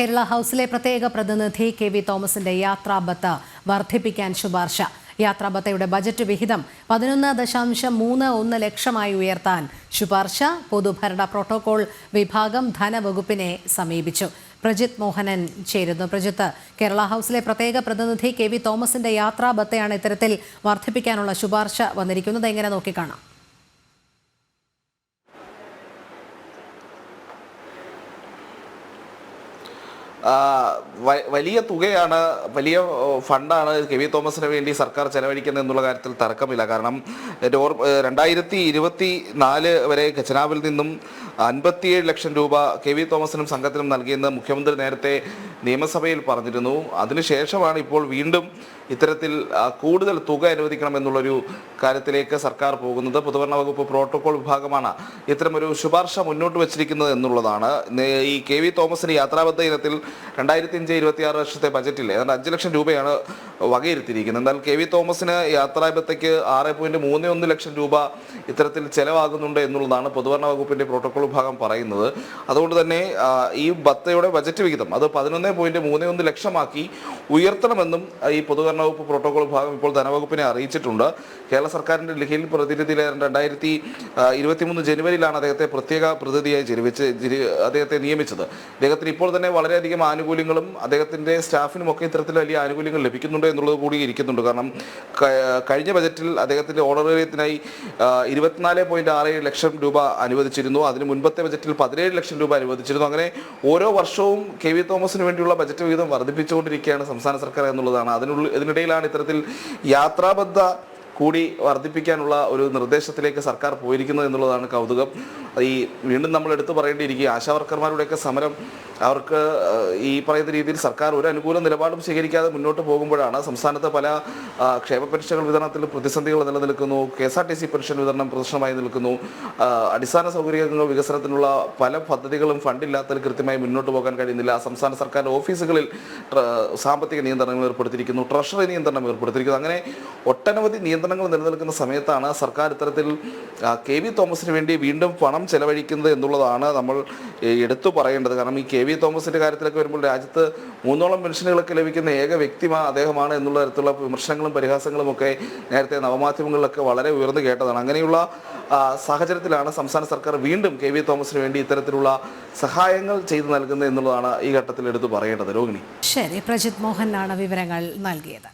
കേരള ഹൗസിലെ പ്രത്യേക പ്രതിനിധി കെ വി തോമസിന്റെ യാത്രാബത്ത വർദ്ധിപ്പിക്കാൻ ശുപാർശ. യാത്രാബത്തയുടെ ബജറ്റ് വിഹിതം പതിനൊന്ന് ദശാംശം മൂന്ന് ഒന്ന് ലക്ഷമായി ഉയർത്താൻ ശുപാർശ. പൊതുഭരണ പ്രോട്ടോകോൾ വിഭാഗം ധനവകുപ്പിനെ സമീപിച്ചു. പ്രജിത് മോഹനൻ ചേരുന്നു. പ്രജിത്ത് കേരള ഹൗസിലെ പ്രത്യേക പ്രതിനിധി കെ വി തോമസിന്റെ യാത്രാബത്തയാണ് ഇത്തരത്തിൽ വർദ്ധിപ്പിക്കാനുള്ള ശുപാർശ വന്നിരിക്കുന്നത്. എങ്ങനെ നോക്കിക്കാണാം? വലിയ തുകയാണ് വലിയ ഫണ്ടാണ് കെ വി തോമസിന് വേണ്ടി സർക്കാർ ചെലവഴിക്കുന്നത് എന്നുള്ള കാര്യത്തിൽ തർക്കമില്ല. കാരണം രണ്ടായിരത്തി ഇരുപത്തി നാല് വരെ ഖജനാവിൽ നിന്നും അൻപത്തിയേഴ് ലക്ഷം രൂപ കെ വി തോമസിനും സംഘത്തിനും നൽകിയെന്ന് മുഖ്യമന്ത്രി നേരത്തെ നിയമസഭയിൽ പറഞ്ഞിരുന്നു. അതിനുശേഷമാണ് ഇപ്പോൾ വീണ്ടും ഇത്തരത്തിൽ കൂടുതൽ തുക അനുവദിക്കണം എന്നുള്ളൊരു കാര്യത്തിലേക്ക് സർക്കാർ പോകുന്നത്. പൊതുഭരണ വകുപ്പ് പ്രോട്ടോകോൾ വിഭാഗമാണ് ഇത്തരമൊരു ശുപാർശ മുന്നോട്ട് വച്ചിരിക്കുന്നത് എന്നുള്ളതാണ്. ഈ കെ വി തോമസിന് യാത്രാബദ്ധ ഇനത്തിൽ രണ്ടായിരത്തി അഞ്ച് ഇരുപത്തി ആറ് വർഷത്തെ ബജറ്റിൽ ഏതാണ്ട് അഞ്ച് ലക്ഷം രൂപയാണ് വകയിരുത്തിയിരിക്കുന്നത്. എന്നാൽ കെ വി തോമസിന് യാത്രാപത്തേക്ക് ആറ് പോയിന്റ് മൂന്ന് ഒന്ന് ലക്ഷം രൂപ ഇത്തരത്തിൽ ചെലവാകുന്നുണ്ട് എന്നുള്ളതാണ് പൊതുഭരണ വകുപ്പിന്റെ പ്രോട്ടോകോൾ വിഭാഗം പറയുന്നത്. അതുകൊണ്ട് തന്നെ ഈ ബത്തയുടെ ബജറ്റ് വിഹിതം അത് പതിനൊന്ന് പോയിന്റ് മൂന്ന് ഒന്ന് ലക്ഷമാക്കി ഉയർത്തണമെന്നും ഈ പൊതുഭരണ വകുപ്പ് പ്രോട്ടോകോൾ വിഭാഗം ഇപ്പോൾ ധനവകുപ്പിനെ അറിയിച്ചിട്ടുണ്ട്. കേരള സർക്കാരിന്റെ ഡൽഹിയിൽ പ്രതിനിധിയിലെ രണ്ടായിരത്തി ഇരുപത്തിമൂന്ന് ജനുവരിയിലാണ് അദ്ദേഹത്തെ പ്രത്യേക പ്രതിനിധിയായി ജനിവിച്ച് അദ്ദേഹത്തെ നിയമിച്ചത്. അദ്ദേഹത്തിന് ഇപ്പോൾ തന്നെ വളരെയധികം ആനുകൂല്യങ്ങളും അദ്ദേഹത്തിന്റെ സ്റ്റാഫിനുമൊക്കെ ഇത്തരത്തിൽ വലിയ ആനുകൂല്യങ്ങൾ ലഭിക്കുന്നുണ്ട് എന്നുള്ളത് കൂടി ഇരിക്കുന്നുണ്ട്. കാരണം കഴിഞ്ഞ ബജറ്റിൽ അദ്ദേഹത്തിന്റെ ഓണറേറിയത്തിനായി ഇരുപത്തിനാല് ആറ് ലക്ഷം രൂപ അനുവദിച്ചിരുന്നു. അതിന് മുൻപത്തെ ബജറ്റിൽ പതിനേഴ് ലക്ഷം രൂപ അനുവദിച്ചിരുന്നു. അങ്ങനെ ഓരോ വർഷവും കെ വി തോമസിന് വേണ്ടിയുള്ള ബജറ്റ് വിഹിതം വർദ്ധിപ്പിച്ചുകൊണ്ടിരിക്കുകയാണ് സംസ്ഥാന സർക്കാർ എന്നുള്ളതാണ്. അതിനുള്ളിൽ ഇതിനിടയിലാണ് ഇത്തരത്തിൽ യാത്രാബദ്ധ കൂടി വർദ്ധിപ്പിക്കാനുള്ള ഒരു നിർദ്ദേശത്തിലേക്ക് സർക്കാർ പോയിരിക്കുന്നത് എന്നുള്ളതാണ് കൗതുകം. ഈ വീണ്ടും നമ്മൾ എടുത്തു പറയേണ്ടിയിരിക്കുക ആശാവർക്കർമാരുടെയൊക്കെ സമരം അവർക്ക് ഈ പറയുന്ന രീതിയിൽ സർക്കാർ ഒരു അനുകൂല നിലപാടും സ്വീകരിക്കാതെ മുന്നോട്ട് പോകുമ്പോഴാണ് സംസ്ഥാനത്ത് പല ക്ഷേമ പെൻഷനുകൾ വിതരണത്തിൽ പ്രതിസന്ധികൾ നിലനിൽക്കുന്നു K S R T C pension വിതരണം പ്രശ്നമായി നിൽക്കുന്നു അടിസ്ഥാന സൗകര്യങ്ങൾ വികസനത്തിനുള്ള പല പദ്ധതികളും ഫണ്ടില്ലാത്തതിൽ കൃത്യമായി മുന്നോട്ട് പോകാൻ കഴിയുന്നില്ല. സംസ്ഥാന സർക്കാർ ഓഫീസുകളിൽ സാമ്പത്തിക നിയന്ത്രണങ്ങൾ ഏർപ്പെടുത്തിയിരിക്കുന്നു ട്രഷറി നിയന്ത്രണം ഏർപ്പെടുത്തിയിരിക്കുന്നു. അങ്ങനെ ഒട്ടനവധി നിയന്ത്രണങ്ങൾ നിലനിൽക്കുന്ന സമയത്താണ് സർക്കാർ ഇത്തരത്തിൽ കെ വി തോമസിന് വേണ്ടി വീണ്ടും പണം ചെലവഴിക്കുന്നത് എന്നുള്ളതാണ് നമ്മൾ എടുത്തു പറയേണ്ടത്. കാരണം ഈ കെ വി തോമസിന്റെ കാര്യത്തിലൊക്കെ വരുമ്പോൾ രാജ്യത്ത് മൂന്നോളം പെൻഷനുകളൊക്കെ ലഭിക്കുന്ന ഏക വ്യക്തിമാ അദ്ദേഹമാണ് എന്നുള്ള തരത്തിലുള്ള വിമർശനങ്ങളും പരിഹാസങ്ങളും ഒക്കെ നേരത്തെ നവമാധ്യമങ്ങളിലൊക്കെ വളരെ ഉയർന്നു കേട്ടതാണ്. അങ്ങനെയുള്ള സാഹചര്യത്തിലാണ് സംസ്ഥാന സർക്കാർ വീണ്ടും കെ വി തോമസിന് വേണ്ടി ഇത്തരത്തിലുള്ള സഹായങ്ങൾ ചെയ്തു നൽകുന്നത് എന്നുള്ളതാണ് ഈ ഘട്ടത്തിൽ എടുത്തു പറയേണ്ടത്. രോഹിണി. ശരി പ്രജിത് മോഹൻ മോഹനാണ് വിവരങ്ങൾ നൽകിയത്.